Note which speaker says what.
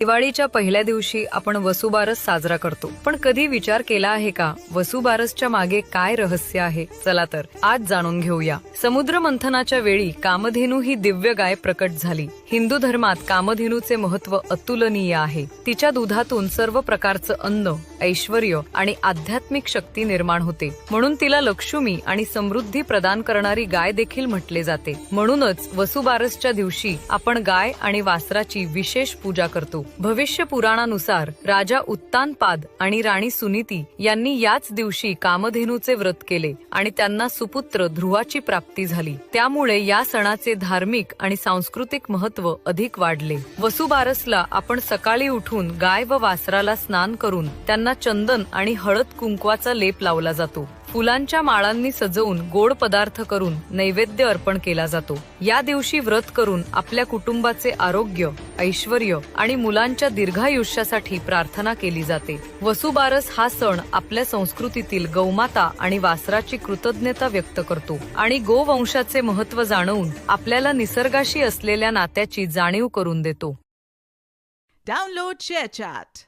Speaker 1: दिवाळीच्या पहिल्या दिवशी आपण वसुबारस साजरा करतो. पण कधी विचार केला आहे का? वसुबारसच्या मागे काय रहस्य आहे? चला तर आज जाणून घेऊया. समुद्र मंथनाच्या वेळी कामधेनू ही दिव्य गाय प्रकट झाली. हिंदू धर्मात कामधेनूचे महत्त्व अतुलनीय आहे. तिच्या दुधातून सर्व प्रकारचं अन्न ऐश्वर आणि आध्यात्मिक शक्ती निर्माण होते. म्हणून तिला लक्ष्मी आणि समृद्धी प्रदान करणारी गाय देखील म्हटले जाते. म्हणूनच वसुबारसच्या दिवशी आपण गाय आणि वासराची विशेष पूजा करतो. भविष्य पुराणानुसार राजा उत्तानपाद आणि राणी सुनीती यांनी याच दिवशी कामधेनूचे व्रत केले आणि त्यांना सुपुत्र ध्रुवाची प्राप्ती झाली. त्यामुळे या सणाचे धार्मिक आणि सांस्कृतिक महत्त्व अधिक वाढले. वसुबारसला आपण सकाळी उठून गाय व वासराला स्नान करून त्यांना चंदन आणि हळद कुंकवाचा लेप लावला जातो. फुलांच्या माळांनी सजवून गोड पदार्थ करून नैवेद्य अर्पण केला जातो. या दिवशी व्रत करून आपल्या कुटुंबाचे आरोग्य ऐश्वर आणि मुलांच्या दीर्घायुष्यासाठी प्रार्थना केली जाते. वसुबारस हा सण आपल्या संस्कृतीतील गौमाता आणि वासराची कृतज्ञता व्यक्त करतो आणि गोवंशाचे महत्त्व जाणवून आपल्याला निसर्गाशी असलेल्या नात्याची जाणीव करून देतो.
Speaker 2: Download ShareChat.